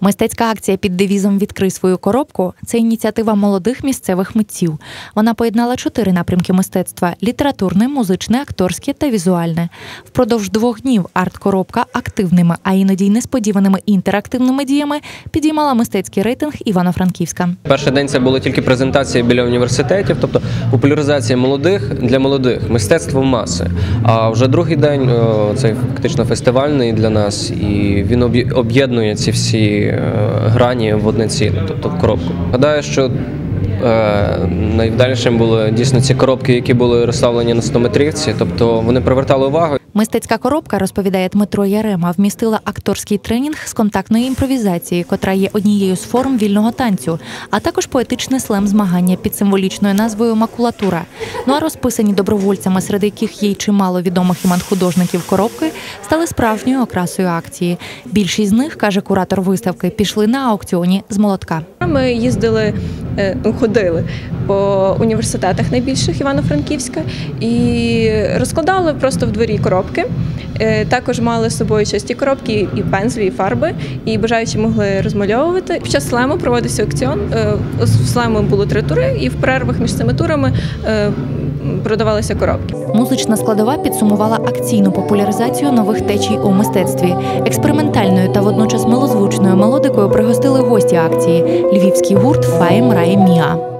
Мистецька акція під девізом Відкрий свою коробку це ініціатива молодих місцевих митців. Вона поєднала чотири напрямки мистецтва: літературне, музичне, акторське та візуальне. Впродовж двох днів арт-коробка активними, а іноді й несподіваними інтерактивними діями підіймала мистецький рейтинг Івано-Франківська. Перший день це були тільки презентації біля університетів, тобто популяризація молодих для молодих, мистецтво маси. А вже другий день о, цей фактично фестивальний для нас, і він об'єднує ці всі е, грані в одне ціле, тобто в коробку. Гадаю, що е, найвдалішим були дійсно ці коробки, які були розставлені на 100-метрівці, тобто вони привертали увагу. Мистецька коробка, розповідає Дмитро Ярема, вмістила акторський тренінг з контактної імпровізації, котра є однією з форм вільного танцю, а також поетичне слем змагання під символічною назвою Макулатура. Ну а розписані добровольцями, серед яких є й чимало відомих імен художників коробки, стали справжньою окрасою акції. Більшість з них, каже куратор виставки, пішли на аукціоні з молотка. Ми їздили, ходили по університетах найбільших Івано-Франківська і розкладали просто в дворі коробки. Е, Також мали з собою часті коробки і пензлі, і фарби, і бажаючі могли розмальовувати. Під час слему проводився аукціон. Е, В слему було три тури, і в перервах між цими турами е, продавалися коробки. Музична складова підсумувала акційну популяризацію нових течій у мистецтві. Експериментальною та водночас милозвучною мелодикою пригостили гості акції львівський гурт Фаєм Рає Міа.